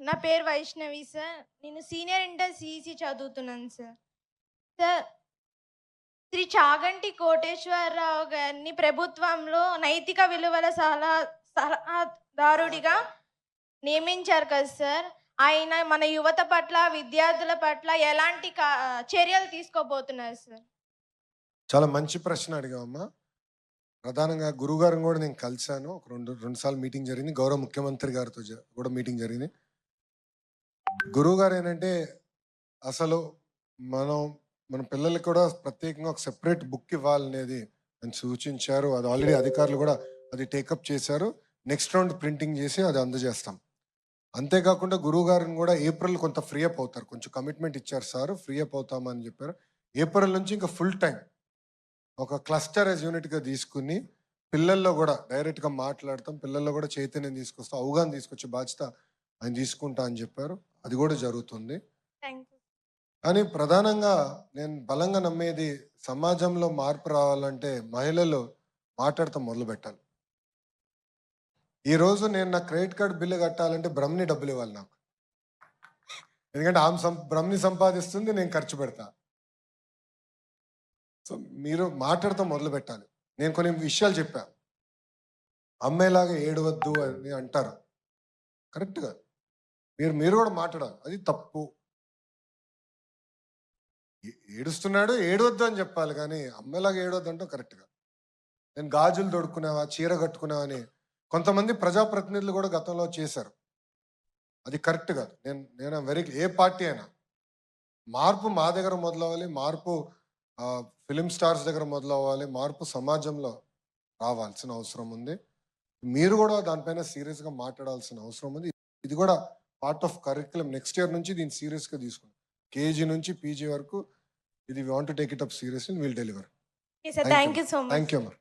నా పేరు వైష్ణవి సార్. నేను సీనియర్ ఇంటర్ సిఈసి చదువుతున్నాను సార్. సార్ శ్రీ చాగంటి కోటేశ్వరరావు గారిని ప్రభుత్వంలో నైతిక విలువల సలహా సలహాదారుడిగా నియమించారు కదా సార్. ఆయన మన యువత పట్ల విద్యార్థుల పట్ల ఎలాంటి కా- చర్యలు తీసుకోబోతున్నారు సార్? చాలా మంచి ప్రశ్న అడిగావమ్మా. ప్రధానంగా గురువు గారిని కూడా నేను కలిశాను. ఒక రెండు రెండు సార్లు మీటింగ్ జరిగింది. గౌరవ ముఖ్యమంత్రి గారితో కూడా మీటింగ్ జరిగింది. గురువు గారు ఏంటంటే అసలు మనం మన పిల్లలకి కూడా ప్రత్యేకంగా ఒక సెపరేట్ బుక్ ఇవ్వాలనేది అని సూచించారు. అది ఆల్రెడీ అధికారులు కూడా అది టేకప్ చేశారు. నెక్స్ట్ రౌండ్ ప్రింటింగ్ చేసి అది అందజేస్తాం. అంతేకాకుండా గురువు గారిని కూడా ఏప్రిల్ కొంత ఫ్రీ అప్ అవుతారు. కొంచెం కమిట్మెంట్ ఇచ్చారు సార్ ఫ్రీ అప్ అవుతామని చెప్పారు. ఏప్రిల్ నుంచి ఇంకా ఫుల్ టైం ఒక క్లస్టరైజ్ యూనిట్గా తీసుకుని పిల్లల్లో కూడా డైరెక్ట్గా మాట్లాడతాం. పిల్లల్లో కూడా చైతన్యం తీసుకొస్తాం. అవగాహన తీసుకొచ్చే బాధ్యత ఆయన తీసుకుంటా అని చెప్పారు. అది కూడా జరుగుతుంది. కానీ ప్రధానంగా నేను బలంగా నమ్మేది సమాజంలో మార్పు రావాలంటే మహిళలు మాట్లాడటం మొదలు పెట్టాలి ఈ రోజు నేను నా క్రెడిట్ కార్డ్ బిల్లు కట్టాలంటే బ్రహ్మని డబ్బులు ఇవ్వాలి నాకు. ఎందుకంటే ఆమె సం బ్రహ్మని సంపాదిస్తుంది నేను ఖర్చు పెడతా. సో మీరు మాట్లాడటం మొదలు పెట్టాలి నేను కొన్ని విషయాలు చెప్పా. అమ్మాయిలాగా ఏడవద్దు అని అంటారు. కరెక్ట్గా మీరు మీరు కూడా మాట్లాడాలి. అది తప్పు. ఏ- ఏడుస్తున్నాడు ఏడవద్దు అని చెప్పాలి కానీ అమ్మేలాగా ఏడవద్దు అంటే కరెక్ట్గా నేను గాజులు దొడుక్కున్నావా చీర కట్టుకున్నావా అని కొంతమంది ప్రజాప్రతినిధులు కూడా గతంలో చేశారు. అది కరెక్ట్ కాదు. నేను నేను వెరీ ఏ పార్టీ అయినా. మార్పు మా దగ్గర మొదలవ్వాలి మార్పు ఫిలిం స్టార్స్ దగ్గర మొదలవ్వాలి మార్పు సమాజంలో రావాల్సిన అవసరం ఉంది. మీరు కూడా దానిపైన సీరియస్గా మాట్లాడాల్సిన అవసరం ఉంది. ఇది కూడా part of curriculum next year నుంచి దీన్ని సీరియస్గా తీసుకుంటాం. కేజీ నుంచి పీజీ వరకు ఇది want take it up serious will deliver thank. You thank you అమ్మా